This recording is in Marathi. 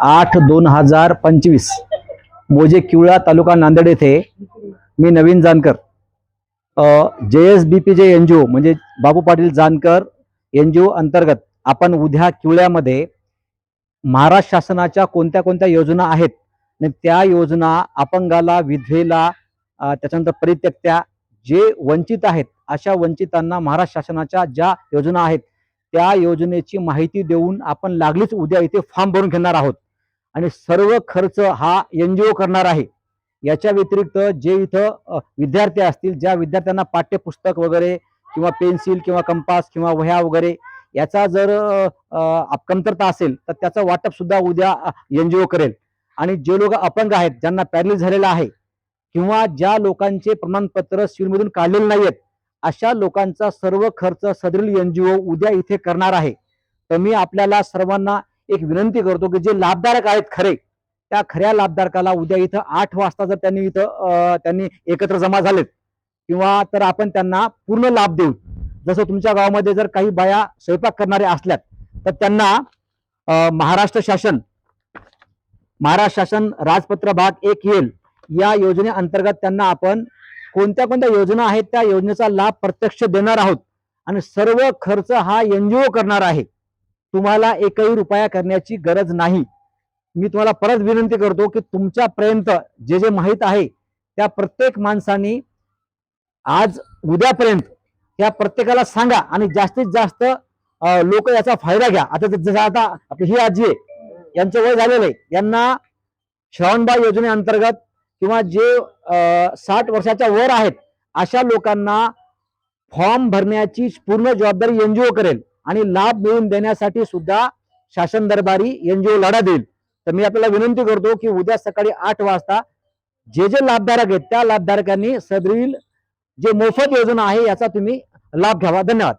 आठ दोन हजार पंचवीस. मोजे किवळा तालुका नांदेड येथे मी Navin Jankar. J S B P J N G O म्हणजे Babu Patil Jankar N G O अंतर्गत आपण उद्या किवळ्यामध्ये महाराष्ट्र शासनाच्या कोणत्या कोणत्या योजना आहेत? आणि त्या योजना अपंगाला विधवेला त्याच्यानंतर परित्यक्त्या जे वंचित आहेत अशा वंचितांना महाराष्ट्र शासनाच्या ज्या योजना आहेत त्या योजनेची माहिती देऊन आपण लागलीच उद्या इथे फॉर्म भरून घेणार आहोत. आणि सर्व खर्च हा एन जी ओ करणार आहे. याच्या व्यतिरिक्त जे इथं विद्यार्थी असतील ज्या विद्यार्थ्यांना पाठ्यपुस्तक वगैरे किंवा पेन्सिल किंवा कंपास किंवा वह्या वगैरे याचा जर कमतरता असेल तर त्याचं वाटप सुद्धा उद्या एन जी ओ करेल. आणि जे लोक अपंग आहेत ज्यांना पॅरलिस झालेला आहे किंवा ज्या लोकांचे प्रमाणपत्र सिव्हिलमधून काढलेले नाही आहेत अशा लोकांचा सर्व खर्च सदरील एन जी ओ उद्या इथे करणार आहे. तर मी आपल्याला सर्वांना एक विनंती करतो की जे लाभधारक आहेत खरे त्या खऱ्या लाभधारकाला उद्या इथं आठ वाजता जर त्यांनी इथं त्यांनी एकत्र जमा झालेत किंवा तर आपण त्यांना पूर्ण लाभ देऊ जसं तुमच्या गावामध्ये जर काही बाया स्वयंपाक करणाऱ्या असल्यात तर त्यांना महाराष्ट्र शासन महाराष्ट्र शासन राजपत्र भाग एक येईल. या योजनेअंतर्गत त्यांना आपण कोणत्या कोणत्या योजना आहेत त्या योजनेचा लाभ प्रत्यक्ष देणार आहोत. आणि सर्व खर्च हा एनजीओ करणार आहे. तुम्हाला एकही रुपया करण्याची गरज नाही. मी तुम्हाला परत विनंती करतो की तुमच्यापर्यंत जे जे माहीत आहे त्या प्रत्येक माणसाने आज उद्यापर्यंत त्या प्रत्येकाला सांगा आणि जास्तीत जास्त लोक याचा फायदा घ्या. आता जसं आता आपली ही आजी आहे यांचं वय झालेलं आहे. यांना श्रावणबाळ योजनेअंतर्गत किंवा जे साठ वर्षाच्या वर आहेत अशा लोकांना फॉर्म भरण्याची पूर्ण जबाबदारी एनजीओ करेल. आणि लाभ मिळवून देण्यासाठी सुद्धा शासन दरबारी एनजीओ लढा देईल. तर मी आपल्याला विनंती करतो की उद्या सकाळी आठ वाजता जे जे लाभधारक आहेत त्या लाभधारकांनी सदरील जे मोफत योजना आहे याचा तुम्ही लाभ घ्यावा. धन्यवाद.